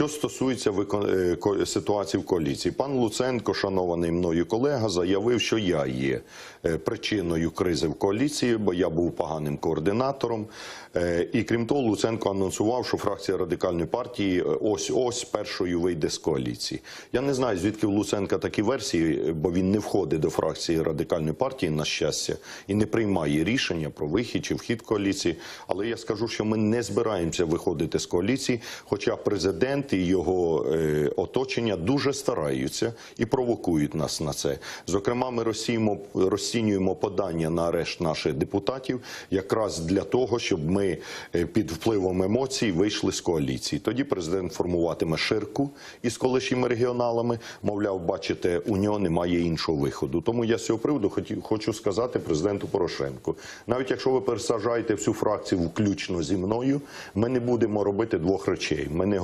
що стосується е, ситуації в коаліції, пан Луценко, шанований мною колега, заявив, що я є е, причиною кризи в коаліції, бо я був поганим координатором. Е, І крім того, Луценко анонсував, що фракція радикальної партії ось ось першою вийде з коаліції. Я не знаю, звідки в Луценка такі версії, бо він не входить до фракції радикальної партії, на щастя, і не приймає рішення про вихід чи вхід коаліції. Але я скажу, що ми не збираємося виходити з коаліції, хоча президент і його е, оточення дуже стараються і провокують нас на це. Зокрема, ми розсіємо, розцінюємо подання на арешт наших депутатів якраз для того, щоб ми е, під впливом емоцій вийшли з коаліції. Тоді президент формуватиме ширку із колишніми регіоналами. Мовляв, бачите, у нього немає іншого виходу. Тому я з цього приводу хочу сказати президенту Порошенку. Навіть якщо ви пересаджаєте всю фракцію включно зі мною, ми не будемо робити двох речей. Ми не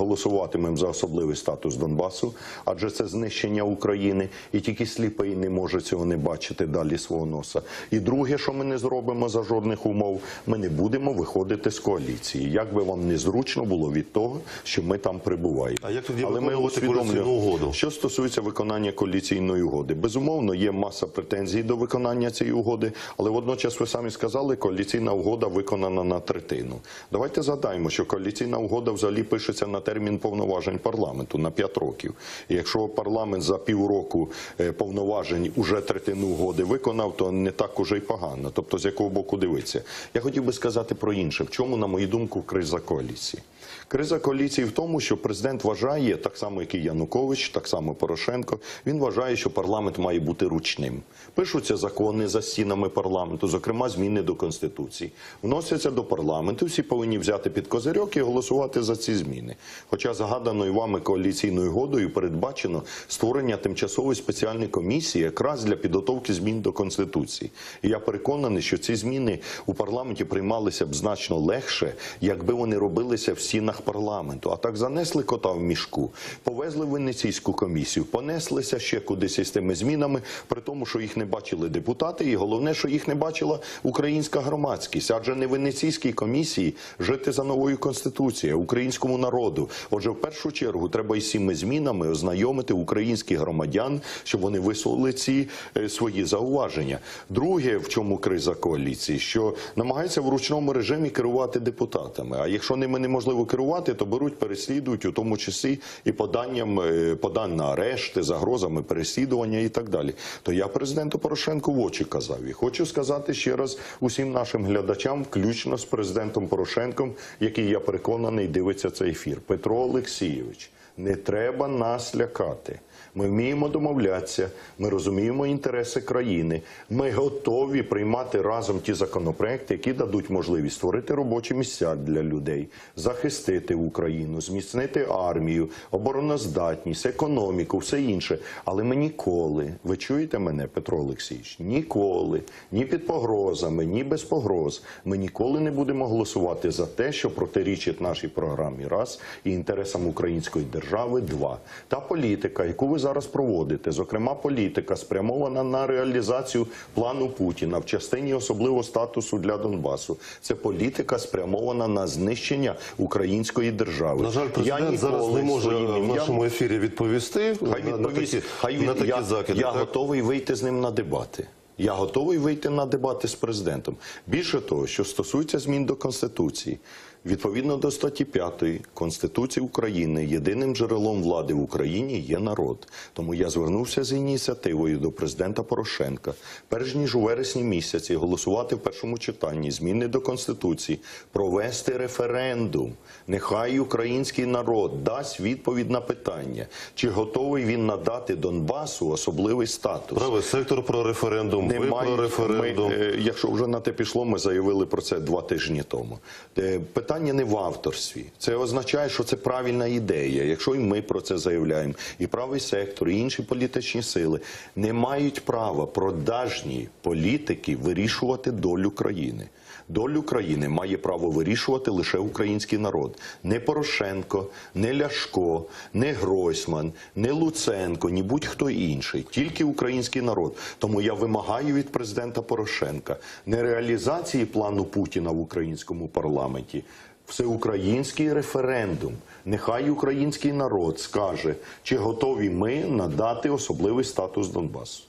голосуватимемо за особливий статус Донбасу, адже це знищення України, і тільки сліпий не може цього не бачити далі свого носа. І друге, що ми не зробимо за жодних умов, ми не будемо виходити з коаліції. Як би вам незручно було від того, що ми там перебуваємо. А як тоді Але ми усвідомлюємо- угоду? що стосується виконання коаліційної угоди, безумовно, є маса претензій до виконання цієї угоди, але водночас ви самі сказали, коаліційна угода виконана на третину. Давайте згадаємо, що коаліційна угода взагалі пишеться на термін повноважень парламенту на 5 років. І якщо парламент за півроку е, повноважень уже третину угоди виконав, то не так уже й погано. Тобто, з якого боку дивитися. Я хотів би сказати про інше. В чому, на мою думку, криза коаліції? Криза коаліції в тому, що президент вважає, так само як і Янукович, так само Порошенко, він вважає, що парламент має бути ручним. Пишуться закони за стінами парламенту, зокрема зміни до конституції, вносяться до парламенту. Всі повинні взяти під козирьок і голосувати за ці зміни. Хоча загаданою вами коаліційною угодою передбачено створення тимчасової спеціальної комісії якраз для підготовки змін до конституції. І я переконаний, що ці зміни у парламенті приймалися б значно легше, якби вони робилися в стінах парламенту. А так занесли кота в мішку, повезли в венеційську комісію, понеслися ще кудись із тими змінами, при тому, що їх не бачили депутати, і головне, що їх не бачила українська громадськість. Адже не венеційській комісії жити за новою конституцією, українському народу. Отже, в першу чергу треба із цими змінами ознайомити українських громадян, щоб вони висловили ці е, свої зауваження. Друге, в чому криза коаліції, що намагається в ручному режимі керувати депутатами. А якщо ними неможливо керувати, то беруть, переслідують, у тому числі і поданням е, подань на арешти, загрозами переслідування і так далі. То я президенту Порошенку в очі казав. І хочу сказати ще раз усім нашим глядачам, включно з президентом Порошенком, який я переконаний дивиться цей ефір. Петро Олексійович, не треба нас лякати. Ми вміємо домовлятися, ми розуміємо інтереси країни. Ми готові приймати разом ті законопроекти, які дадуть можливість створити робочі місця для людей, захистити Україну, зміцнити армію, обороноздатність, економіку, все інше. Але ми ніколи, ви чуєте мене, Петро Олексійович, ніколи, ні під погрозами, ні без погроз. Ми ніколи не будемо голосувати за те, що протирічить нашій програмі раз і інтересам української держави два. Та політика, яку ви зараз проводите, зокрема політика, спрямована на реалізацію плану Путіна в частині особливого статусу для Донбасу. Це політика спрямована на знищення української держави. На жаль, Я президент зараз не може в нашому ефірі відповісти Хай на, на такі, Хай на такі я, закиди. я так? готовий вийти з ним на дебати. Я готовий вийти на дебати з президентом. Більше того, що стосується змін до конституції, відповідно до статті 5 Конституції України, єдиним джерелом влади в Україні є народ. Тому я звернувся з ініціативою до президента Порошенка, перш ніж у вересні місяці голосувати в першому читанні зміни до конституції, провести референдум. Нехай український народ дасть відповідь на питання, чи готовий він надати Донбасу особливий статус. Правий сектор про референдум, Немає- про референдум. Ми, е, якщо вже на те пішло, ми заявили про це два тижні тому. Е, Питання не в авторстві. Це означає, що це правильна ідея. Якщо і ми про це заявляємо, і правий сектор, і інші політичні сили не мають права продажні політики вирішувати долю країни. Долю країни має право вирішувати лише український народ. Не Порошенко, не Ляшко, не Гройсман, не Луценко, ні будь-хто інший. Тільки український народ. Тому я вимагаю від президента Порошенка не реалізації плану Путіна в українському парламенті. всеукраїнський референдум. Нехай український народ скаже, чи готові ми надати особливий статус Донбасу.